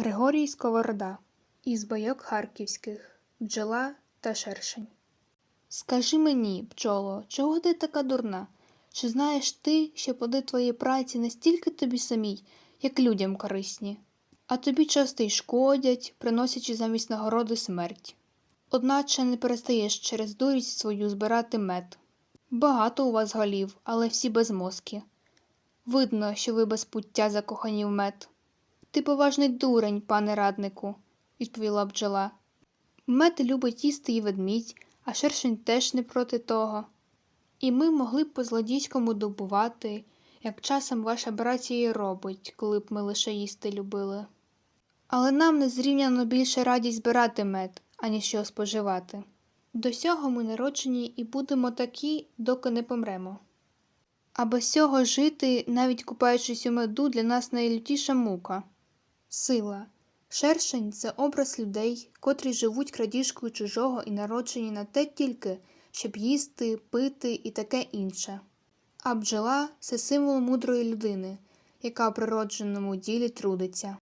Григорій Сковорода із байок харківських Бджола та шершень. Скажи мені, пчоло, чого ти така дурна? Чи знаєш ти, що плоди твоєї праці настільки тобі самій, як людям корисні, а тобі часто й шкодять, приносячи замість нагороди смерть. Одначе не перестаєш через дурість свою збирати мед. Багато у вас голів, але всі безмозкі. Видно, що ви без пуття закохані в мед. Ти поважний дурень, пане раднику, відповіла бджола. Мед любить їсти і ведмідь, а шершень теж не проти того. І ми могли б по злодійському добувати, як часом ваша братія й робить, коли б ми лише їсти любили. Але нам не зрівняно більше радість збирати мед, аніж його споживати. До сього ми народжені і будемо такі, доки не помремо. А без цього жити, навіть купаючись у меду, для нас найлютіша мука. Сила. Шершень це образ людей, котрі живуть крадіжкою чужого і народжені на те тільки, щоб їсти, пити і таке інше. А бджола це символ мудрої людини, яка в природженому ділі трудиться.